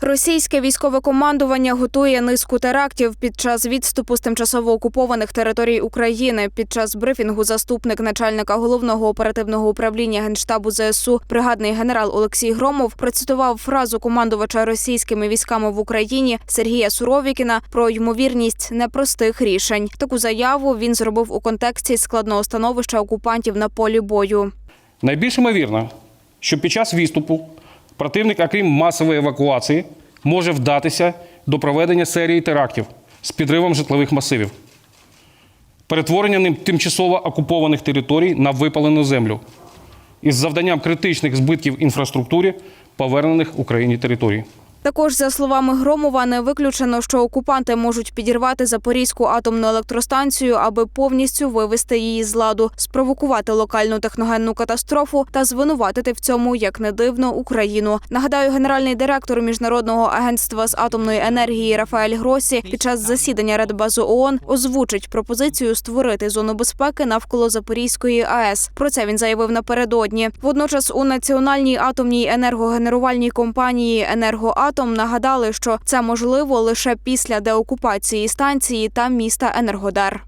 Російське військове командування готує низку терактів під час відступу з тимчасово окупованих територій України. Під час брифінгу заступник начальника головного оперативного управління генштабу ЗСУ, бригадний генерал Олексій Громов, процитував фразу командувача російськими військами в Україні Сергія Суровікіна про ймовірність непростих рішень. Таку заяву він зробив у контексті складного становища окупантів на полі бою. Найбільш ймовірно, що під час відступу противник, окрім масової евакуації, може вдатися до проведення серії терактів з підривом житлових масивів, перетворення ним тимчасово окупованих територій на випалену землю із завданням критичних збитків інфраструктурі повернених Україні територій. Також за словами Громова, не виключено, що окупанти можуть підірвати Запорізьку атомну електростанцію, аби повністю вивести її з ладу, спровокувати локальну техногенну катастрофу та звинуватити в цьому, як не дивно, Україну. Нагадаю, генеральний директор міжнародного агентства з атомної енергії Рафаель Гросі під час засідання Радбазу ООН озвучить пропозицію створити зону безпеки навколо Запорізької АЕС. Про це він заявив напередодні. Водночас у національній атомній енергогенерувальній компанії «Енергоатом» нагадали, що це можливо лише після деокупації станції та міста Енергодар.